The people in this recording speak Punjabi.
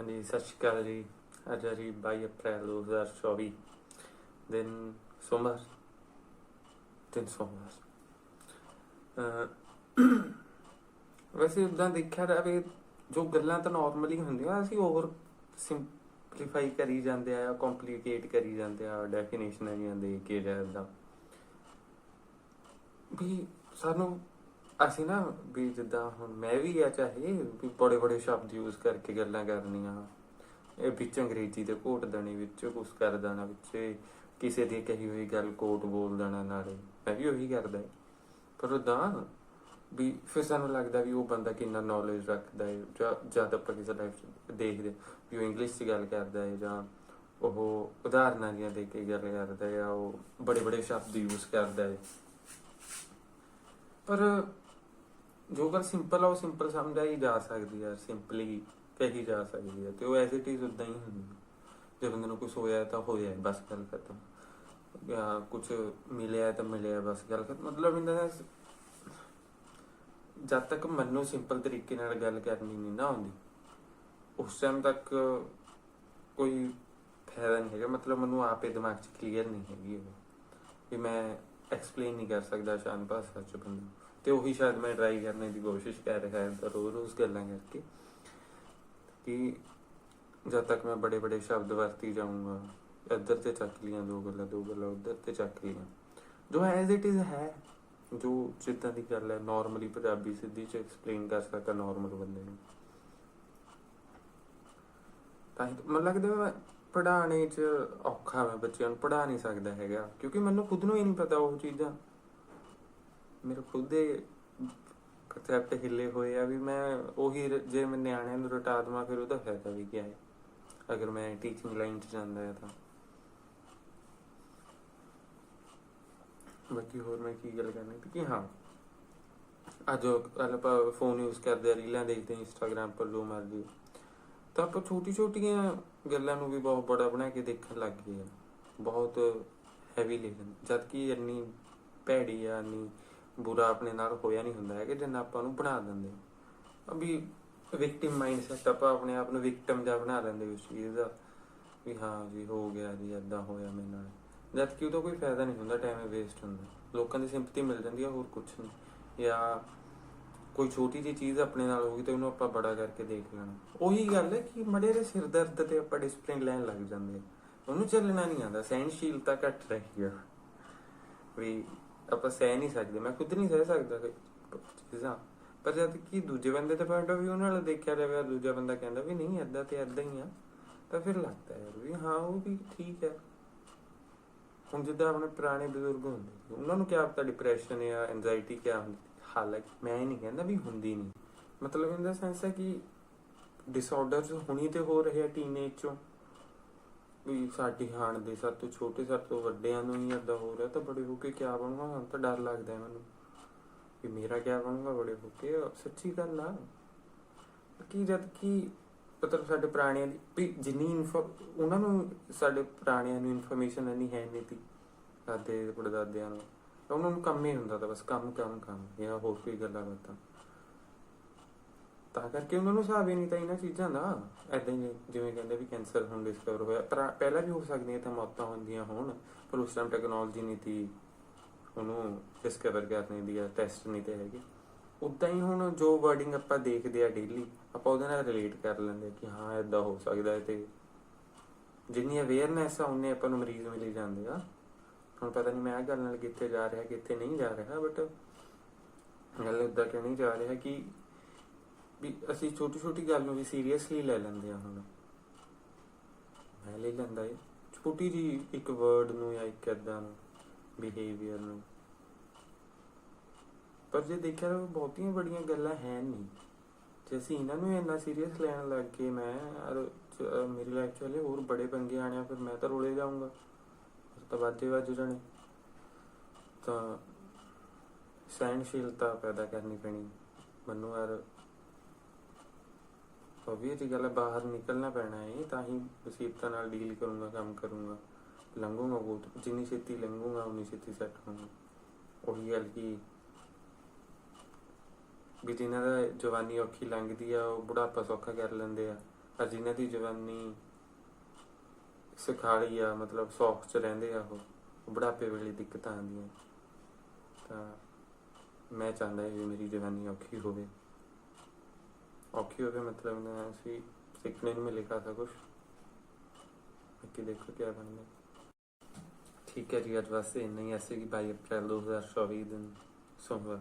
ਹਾਂਜੀ, ਸਤਿ ਸ਼੍ਰੀ ਅਕਾਲ ਜੀ। ਅੱਜ ਹੈ 22 ਅਪ੍ਰੈਲ 2024 ਦਿਨ ਸੋਮਵਾਰ ਦਿਨ ਸੋਮਵਾਰ। ਵੈਸੇ ਉਦਾਂ ਦੇਖਿਆ ਜਾਵੇ, ਜੋ ਗੱਲਾਂ ਤਾਂ ਨਾਰਮਲੀ ਹੁੰਦੀਆਂ, ਅਸੀਂ ਓਵਰ ਸਿੰਪਲੀਫਾਈ ਕਰੀ ਜਾਂਦੇ ਆ ਕੰਪਲਿਕੇਟ ਕਰੀ ਜਾਂਦੇ ਆ ਡੈਫੀਨੇਸ਼ਨਾਂ ਜੀਆਂ ਦੇ ਕੇ ਜਾਂਦਾ ਵੀ ਸਾਨੂੰ ਅਸੀਂ ਨਾ ਵੀ ਜਿੱਦਾਂ ਹੁਣ ਮੈਂ ਵੀ ਆ ਚਾਹੇ ਵੀ ਬੜੇ ਬੜੇ ਸ਼ਬਦ ਯੂਜ਼ ਕਰਕੇ ਗੱਲਾਂ ਕਰਨੀਆਂ। ਇਹ ਵਿੱਚ ਅੰਗਰੇਜ਼ੀ ਦੇ ਕੋਟ ਦੇਣੇ ਵਿੱਚ, ਕੁਛ ਕਰ ਦੇਣਾ ਵਿੱਚ, ਕਿਸੇ ਦੀ ਕਹੀ ਹੋਈ ਗੱਲ ਕੋਟ ਬੋਲ ਦੇਣਾ ਨਾਲੇ। ਮੈਂ ਵੀ ਉਹੀ ਕਰਦਾ ਪਰ ਉਦਾਂ ਵੀ ਫਿਰ ਸਾਨੂੰ ਲੱਗਦਾ ਵੀ ਉਹ ਬੰਦਾ ਕਿੰਨਾ ਨੌਲੇਜ ਰੱਖਦਾ ਹੈ ਜਾਂ ਜਦ ਆਪਾਂ ਕਿਸੇ ਲਾਈਫ ਦੇਖਦੇ ਵੀ ਉਹ ਇੰਗਲਿਸ਼ 'ਚ ਗੱਲ ਕਰਦਾ ਹੈ ਜਾਂ ਉਹ ਉਦਾਹਰਨਾਂ ਦੀਆਂ ਦੇ ਕੇ ਗੱਲ ਕਰਦਾ ਹੈ ਜਾਂ ਉਹ ਬੜੇ ਬੜੇ ਸ਼ਬਦ ਯੂਜ਼ ਕਰਦਾ ਹੈ ਪਰ ਜੋ ਗੱਲ ਸਿੰਪਲ ਆ, ਉਹ ਸਿੰਪਲ ਸਮਝਾਈ ਜਾ ਸਕਦੀ ਹੈ ਸਿੰਪਲੀ ਕਹੀ ਜਾ ਸਕਦੀ ਹੈ ਤੇ ਉਹ ਐਜ਼ ਇਟ ਇਜ਼ ਉਦਾਂ ਹੀ ਹੁੰਦੀ ਹੈ ਜੇ ਬੰਦੇ ਨੂੰ ਕੁਝ ਹੋਇਆ ਤਾਂ ਹੋਇਆ ਬਸ ਗੱਲ ਖਤਮ। ਜਾਂ ਕੁਝ ਮਿਲਿਆ ਤਾਂ ਮਿਲਿਆ, ਬਸ ਗੱਲ ਖਤਮ। ਮਤਲਬ ਇਹਨਾਂ ਦਾ ਜਦ ਤੱਕ ਮੈਨੂੰ ਸਿੰਪਲ ਤਰੀਕੇ ਨਾਲ ਗੱਲ ਕਰਨੀ ਨਹੀਂ ਨਾ ਆਉਂਦੀ, ਉਸ ਟਾਈਮ ਤੱਕ ਕੋਈ ਫਾਇਦਾ ਨਹੀਂ ਹੈਗਾ। ਮਤਲਬ ਮੈਨੂੰ ਆਪੇ ਦਿਮਾਗ 'ਚ ਕਲੀਅਰ ਨਹੀਂ ਹੈਗੀ ਉਹ। ਵੀ ਮੈਂ ਐਕਸਪਲੇਨ ਨਹੀਂ ਕਰ ਸਕਦਾ ਸ਼ਾਨ ਭਾਸ਼ਾ 'ਚ ਬੰਦੇ ਤੇ ਉਹੀ ਸ਼ਾਇਦ ਮੈਂ ਟਰਾਈ ਕਰਨੇ ਦੀ ਕੋਸ਼ਿਸ਼ ਕਰ ਰਿਹਾ ਹਾਂ ਤਾਂ ਰੋਜ਼ ਰੋਜ਼ ਗੱਲਾਂ ਕਰਕੇ ਕਿ ਜਦ ਤੱਕ ਮੈਂ ਬੜੇ ਬੜੇ ਸ਼ਬਦ ਵਰਤੀ ਜਾਊਂਗਾ, ਇੱਧਰ ਤੇ ਚੱਕ ਲੀਆਂ ਦੋ ਗੱਲਾਂ ਦੋ ਗੱਲਾਂ, ਉੱਧਰ ਤੇ ਚੱਕ ਲੀਆਂ। ਜੋ ਐਜ਼ ਇਟ ਇਜ਼ ਹੈ, ਜੋ ਜਿੱਦਾਂ ਦੀ ਗੱਲ ਹੈ ਨਾਰਮਲੀ ਪੰਜਾਬੀ ਸਿੱਧੀ ਚ ਐਕਸਪਲੇਨ ਕਰ ਸਕਦਾ ਨਾਰਮਲ ਬੰਦੇ ਨੂੰ। ਤਾਂ ਮੈਨੂੰ ਲੱਗਦਾ ਮੈਂ ਪੜਾਣੇ ਚ ਔਖਾ ਮੈਂ ਬੱਚਿਆਂ ਨੂੰ ਪੜਾ ਨਹੀਂ ਸਕਦਾ ਹੈਗਾ, ਕਿਉਂਕਿ ਮੈਨੂੰ ਖੁਦ ਨੂੰ ਹੀ ਨਹੀਂ ਪਤਾ ਉਹ ਚੀਜ਼ਾਂ। ਮੇਰੇ ਖੁਦ ਦੇ ਕਨਸੈਪਟ ਹਿੱਲੇ ਹੋਏ ਆ ਵੀ ਮੈਂ ਉਹੀ ਜੇ ਮੈਂ ਨਿਆਣਿਆਂ ਨੂੰ ਰਟਾ ਦੇਵਾਂ, ਫਿਰ ਉਹਦਾ ਫਾਇਦਾ ਵੀ ਕੀ ਹੈ? ਅਗਰ ਮੈਂ ਟੀਚਿੰਗ ਲਾਈਨ 'ਚ ਜਾਂਦਾ ਹਾਂ ਤਾਂ। ਬਾਕੀ ਹੋਰ ਮੈਂ ਕੀ ਗੱਲ ਕਰਨੀ ਸੀ? ਕਿ ਹਾਂ, ਅੱਜ ਆਪਾਂ ਫੋਨ ਯੂਜ਼ ਕਰਦੇ ਆ ਰੀਲਾਂ ਦੇਖਦੇ ਆ ਇੰਸਟਾਗ੍ਰam ਪਰ ਜੋ ਮਰਜ਼ੀ। ਤਾਂ ਆਪਾਂ ਛੋਟੀ ਛੋਟੀਆਂ ਗੱਲਾਂ ਨੂੰ ਵੀ ਬਹੁਤ ਬੜਾ ਬਣਾ ਕੇ ਦੇਖਣ ਲੱਗ ਗਏ ਆ। ਬਹੁਤ ਹੈਵੀ ਲੈਣ ਜਦ ਕਿ ਇੰਨੀ ਭੈੜੀ ਆ, ਇੰਨੀ ਬੁਰਾ ਆਪਣੇ ਨਾਲ ਹੋਇਆ ਨਹੀਂ ਹੁੰਦਾ ਹੈ ਕਿ ਜਿੰਨਾ ਆਪਾਂ ਨੂੰ ਬਣਾ ਦਿੰਦੇ ਆ ਅਭੀ ਵਿਕਟਿਮ ਮਾਈਂਡਸੈਟ ਆਪਾਂ ਆਪਣੇ ਆਪ ਨੂੰ ਵਿਕਟਮ ਜਿਹਾ ਬਣਾ ਲੈਂਦੇ ਉਸ ਚੀਜ਼ ਦਾ, ਵੀ ਹਾਂ ਜੀ ਹੋ ਗਿਆ ਜੀ, ਏਦਾਂ ਹੋਇਆ ਮੇਰੇ ਨਾਲ। ਜਦ ਕਿ ਉਹਦਾ ਕੋਈ ਫਾਇਦਾ ਨਹੀਂ ਹੁੰਦਾ ਟਾਈਮ ਵੇਸਟ ਹੁੰਦਾ। ਲੋਕਾਂ ਦੀ ਸਿੰਪਥੀ ਮਿਲ ਜਾਂਦੀ ਆ, ਹੋਰ ਕੁਝ ਨਹੀਂ। ਜਾਂ ਕੋਈ ਛੋਟੀ ਜਿਹੀ ਚੀਜ਼ ਆਪਣੇ ਨਾਲ ਹੋਗੀ ਤੇ ਉਹਨੂੰ ਆਪਾਂ ਬੜਾ ਕਰਕੇ ਦੇਖ ਲੈਣਾ। ਉਹੀ ਗੱਲ ਹੈ ਕਿ ਮੜੇ ਦੇ ਸਿਰ ਦਰਦ ਤੇ ਆਪਾਂ ਡਿਸਪਲਿਨ ਲੈਣ ਲੱਗ ਜਾਂਦੇ ਉਹਨੂੰ ਚੱਲਣਾ ਨਹੀਂ ਆਉਂਦਾ ਸਹਿਨਸ਼ੀਲਤਾ ਘੱਟ ਰਹੀ ਆ। ਵੀ ਆਪਾਂ ਸਹਿ ਨਹੀਂ ਸਕਦੇ, ਮੈਂ ਖੁਦ ਨਹੀਂ ਸਹਿ ਸਕਦਾ ਕੋਈ ਚੀਜ਼ਾਂ ਪਰ ਜਦ ਕਿ ਦੂਜੇ ਬੰਦੇ ਦੇ ਪੁਆਇੰਟ ਆਫ View ਨਾਲ ਦੇਖਿਆ ਜਾਵੇ ਦੂਜਾ ਬੰਦਾ ਕਹਿੰਦਾ ਵੀ ਨਹੀਂ, ਏਦਾਂ ਤੇ ਏਦਾਂ ਹੀ ਆ। ਤਾਂ ਫਿਰ ਲੱਗਦਾ ਯਾਰ ਵੀ ਹਾਂ, ਉਹ ਵੀ ਠੀਕ ਹੈ। ਹੁਣ ਜਿੱਦਾਂ ਆਪਣੇ ਪੁਰਾਣੇ ਬਜ਼ੁਰਗ ਹੁੰਦੇ ਸੀ, ਉਹਨਾਂ ਨੂੰ ਕਿਆ ਪਤਾ ਡਿਪਰੈਸ਼ਨ ਜਾਂ ਐਂਜ਼ਾਈਟੀ ਕਿਆ ਹੁੰਦੀ ਹਾਲਾਂਕਿ ਮੈਂ ਇਹ ਨਹੀਂ ਕਹਿੰਦਾ ਵੀ ਹੁੰਦੀ ਨਹੀਂ। ਮਤਲਬ ਇਹਦਾ ਸੈਂਸ ਹੈ ਕਿ ਡਿਸਆਰਡਰਸ ਹੁਣੀ ਤੇ ਹੋ ਰਹੇ ਆ ਟੀਨੇਜ ਚੋਂ। ਵੀ ਸਾਡੀ ਹਾਣ ਦੇ ਸਭ ਤੋਂ ਛੋਟੇ, ਸਭ ਤੋਂ ਵੱਡਿਆਂ ਨੂੰ ਹੀ ਏਦਾਂ ਹੋ ਰਿਹਾ ਤਾਂ ਬੜੇ ਹੋ ਕੇ ਕਿਆ ਬਣੂਗਾ? ਹੁਣ ਤਾਂ ਡਰ ਲੱਗਦਾ ਹੈ ਮੈਨੂੰ ਵੀ ਮੇਰਾ ਕਿਆ ਬਣੂਗਾ? ਬੜੇ ਹੋ ਕੇ ਸੱਚੀ ਗੱਲ ਆ। ਕਿ ਜਦ ਕਿ ਮਤਲਬ ਸਾਡੇ ਪੁਰਾਣਿਆਂ ਦੀ ਜਿੰਨੀ ਉਹਨਾਂ ਨੂੰ ਸਾਡੇ ਪੁਰਾਣਿਆਂ ਨੂੰ ਇਨਫੋਰਮੇਸ਼ਨ ਨਹੀਂ ਹੈ ਨਹੀਂ ਤੀ ਦਾਦੇ, ਪੜਦਾਦਿਆਂ ਨੂੰ। ਤਾਂ ਉਹਨਾਂ ਨੂੰ ਕੰਮ ਹੀ ਹੁੰਦਾ ਤਾਂ ਬਸ ਕੰਮ ਕੰਮ ਕੰਮ ਜਾਂ ਹੋਰ ਕੋਈ ਗੱਲਾਂ ਬਾਤਾਂ। ਤਾਂ ਕਰਕੇ ਉਹਨਾਂ ਨੂੰ ਹਿਸਾਬ ਹੀ ਨਹੀਂ ਤਾਂ ਇਹਨਾਂ ਚੀਜ਼ਾਂ ਦਾ। ਐਦਾਂ ਹੀ ਜਿਵੇਂ ਕਹਿੰਦੇ ਵੀ ਕੈਂਸਰ ਹੁਣ ਡਿਸਕਵਰ ਹੋਇਆ। ਪਰ ਪਹਿਲਾਂ ਵੀ ਹੋ ਸਕਦੀਆਂ ਤਾਂ ਮੌਤਾਂ ਹੁੰਦੀਆਂ ਹੋਣ, ਪਰ ਉਸ ਟਾਈਮ ਟੈਕਨੋਲੋਜੀ ਨਹੀਂ ਤੀ ਉਹਨੂੰ ਡਿਸਕਵਰ ਕਰਨੇ ਦੀ ਟੈਸਟ ਨਹੀਂ ਤੇ ਹੈਗੇ। ਉਦਾਂ ਹੀ ਹੁਣ ਜੋ ਵਰਡਿੰਗ ਆਪਾਂ ਦੇਖਦੇ ਆ ਡੇਲੀ ਆਪਾਂ ਉਹਦੇ ਨਾਲ ਰਿਲੇਟ ਕਰ ਲੈਂਦੇ ਕਿ ਹਾਂ ਐਦਾਂ ਹੋ ਸਕਦਾ ਹੈ ਤੇ ਜਿੰਨੀ ਅਵੇਅਰਨੈਸ ਆ ਉਹਨੇ ਆਪਾਂ ਨੂੰ ਮਰੀਜ਼ ਮਿਲੇ ਜਾਂਦੇ ਆ। ਹੁਣ ਪਤਾ ਨਹੀਂ ਮੈਂ ਇਹ ਗੱਲ ਨਾਲ ਕਿੱਥੇ ਜਾ ਰਿਹਾ, ਕਿੱਥੇ ਨਹੀਂ ਜਾ ਰਿਹਾ ਬਟ ਗੱਲ ਉਦਾਂ ਕਿ ਨਹੀਂ ਜਾ ਰਿਹਾ ਕਿ ਵੀ ਅਸੀਂ ਛੋਟੀ ਛੋਟੀ ਗੱਲ ਨੂੰ ਵੀ ਸੀਰੀਅਸਲੀ ਲੈ ਲੈਂਦੇ ਆ ਹੁਣ। ਮੈਂ ਲੈ ਲੈਂਦਾ ਏ। ਛੋਟੀ ਜੀ ਇੱਕ ਵਰਡ ਨੂੰ ਜਾਂ ਇੱਕ ਏਦਾਂ ਨੂੰ ਬਿਹੇਵੀਅਰ ਨੂੰ। ਪਰ ਜੇ ਦੇਖਿਆ ਤਾਂ ਬਹੁਤੀਆਂ ਬੜੀਆਂ ਗੱਲਾਂ ਹੈ ਨਹੀਂ। ਜੇ ਅਸੀਂ ਇਹਨਾਂ ਨੂੰ ਇੰਨਾ ਸੀਰੀਅਸ ਲੈਣ ਲੱਗ ਗਏ, ਮੈਂ ਯਾਰ ਚ- ਮੇਰੀ ਲਾਈਫ 'ਚ ਹਲੇ ਹੋਰ ਬੜੇ ਪੰਗੇ ਆਣੇ ਆ, ਫਿਰ ਮੈਂ ਤਾਂ ਰੋਲੇ ਜਾਊਂਗਾ। ਫਿਰ ਤਾਂ ਵਾਜੇ ਵੱਜ ਜਾਣੇ। ਤਾਂ ਸਹਿਣਸ਼ੀਲਤਾ ਪੈਦਾ ਕਰਨੀ ਪੈਣੀ। ਮੈਨੂੰ ਯਾਰ obvious ਗੱਲ ਹੈ, ਬਾਹਰ ਨਿਕਲਣਾ ਪੈਣਾ ਹੈ ਤਾਂ ਹੀ ਮੁਸੀਬਤਾਂ ਨਾਲ ਡੀਲ ਕਰੂੰਗਾ, ਕੰਮ ਕਰੂੰਗਾ। ਲੰਘੂੰਗਾ ਬਹੁਤ, ਜਿੰਨੀ ਛੇਤੀ ਲੰਘੂੰਗਾ, ਉਨੀ ਛੇਤੀ ਸੈੱਟ ਹੋਊਂਗਾ। ਉਹੀ ਗੱਲ ਕਿ ਵੀ ਜਿਨ੍ਹਾਂ ਦਾ ਜਵਾਨੀ ਔਖੀ ਲੰਘਦੀ ਆ, ਉਹ ਬੁਢਾਪਾ ਸੌਖਾ ਕਰ ਲੈਂਦੇ ਆ। ਅੱਜ ਇਹਨਾਂ ਦੀ ਜਵਾਨੀ ਸਿਖਾਲੀ ਆ, ਮਤਲਬ ਸੌਖ ਚ ਰਹਿੰਦੇ ਆ ਉਹ ਬੁਢਾਪੇ ਵੇਲੇ ਦਿੱਕਤਾਂ ਆਉਂਦੀਆਂ। ਤਾਂ ਮੈਂ ਚਾਹੁੰਦਾ ਵੀ ਮੇਰੀ ਜਵਾਨੀ ਔਖੀ ਹੋਵੇ। ਔਖੀ ਹੋਵੇ ਮਤਲਬ ਨਾ ਸੀ ਸਿੱਖਣੇ ਨੂੰ ਮਿਲੇ ਖਾਸਾ ਕੁਛ। ਬਾਕੀ ਦੇਖੋ ਕੀ ਬਣਦਾ। ਠੀਕ ਹੈ ਜੀ, ਅੱਜ ਵਾਸਤੇ ਇੰਨਾ ਹੀ। ਐਸੇ ਕਿ 22 ਅਪ੍ਰੈਲ 2024 ਦਿਨ, ਸੋਮਵਾਰ।